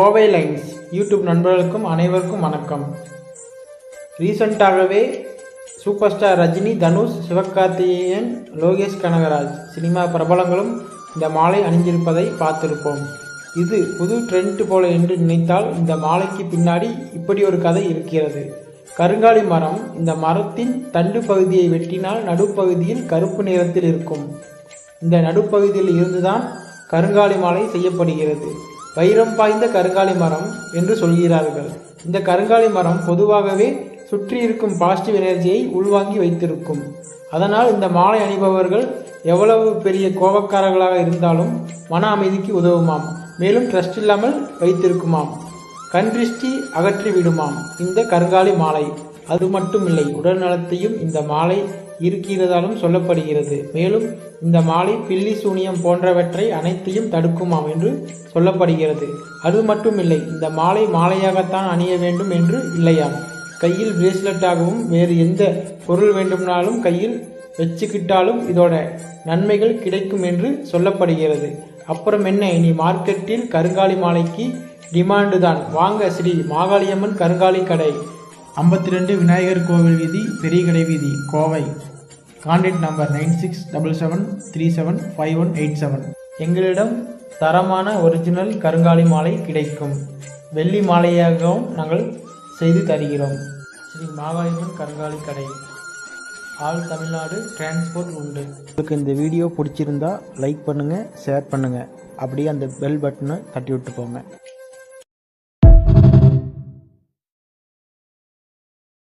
Kovai lines YouTube நண்பர்களுக்கும் அனைவருக்கும் வணக்கம். ரீசண்டாகவே super star Rajini Dhanush Sivakarthikeyan Lokesh Kanagaraj cinema பிரபலங்களும் இந்த மாலை அணிஞ்சிருப்பதை பார்த்திருப்போம். இது புது ட்ரெண்ட் போல என்று நினைத்தால் இந்த மாலைக்கு பின்னாடி இப்படி ஒரு கதை இருக்கிறது. கருங்காலி மரம் இந்த மரத்தின் தண்டு பகுதியை வெட்டினால் நடுப்பகுதியில் கருப்பு நிறத்தில் இருக்கும். இந்த நடுப்பகுதியில் இருந்துதான் கருங்காலி மாலை செய்யப்படுகிறது. வைரம் பாய்ந்த கருங்காலி மரம் என்று சொல்கிறார்கள். இந்த கருங்காலி மரம் பொதுவாகவே சுற்றி இருக்கும் பாசிட்டிவ் எனர்ஜியை உள்வாங்கி வைத்திருக்கும். அதனால் இந்த மாலை அணிபவர்கள் எவ்வளவு பெரிய கோபக்காரர்களாக இருந்தாலும் மன அமைதிக்கு உதவுமாம். மேலும் ட்ரஸ்ட் இல்லாமல் வைத்திருக்குமாம். கண்திருஷ்டி அகற்றி விடுமாம் இந்த கருங்காலி மாலை. அது மட்டுமில்லை. உடல் நலத்தையும் இந்த மாலை இருக்கிறதாலும் சொல்லப்படுகிறது. மேலும் இந்த மாலை பில்லி சூனியம் போன்றவற்றை அனைத்தையும் தடுக்குமாம் என்று சொல்லப்படுகிறது. அது மட்டுமில்லை இந்த மாலை மாலையாகத்தான் அணிய வேண்டும் என்று இல்லையாம். கையில் பிரேஸ்லெட்டாகவும் வேறு எந்த பொருள் வேண்டும்னாலும் கையில் வச்சுக்கிட்டாலும் இதோட நன்மைகள் கிடைக்கும் என்று சொல்லப்படுகிறது. அப்புறம் என்ன இனி மார்க்கெட்டில் கருங்காலி மாலைக்கு டிமாண்டு தான். வாங்க ஸ்ரீ மாகாளியம்மன் கருங்காலி கடை. ஐம்பத்தி ரெண்டு விநாயகர் கோவில் வீதி பெரிய கடை வீதி Kovai. Contact number nine six double seven three seven five one eight seven எங்களிடம் தரமான ஒரிஜினல் கருங்காலி மாலை கிடைக்கும். வெள்ளி மாலையாகவும் நாங்கள் செய்து தருகிறோம். ஸ்ரீ மாகாளியம்மன் கருங்காலி கடை. ஆல் தமிழ்நாடு டிரான்ஸ்போர்ட் உண்டு. உங்களுக்கு இந்த வீடியோ பிடிச்சிருந்தா லைக் பண்ணுங்கள் ஷேர் பண்ணுங்கள் அப்படியே அந்த பெல் பட்டனை தட்டி விட்டு போங்க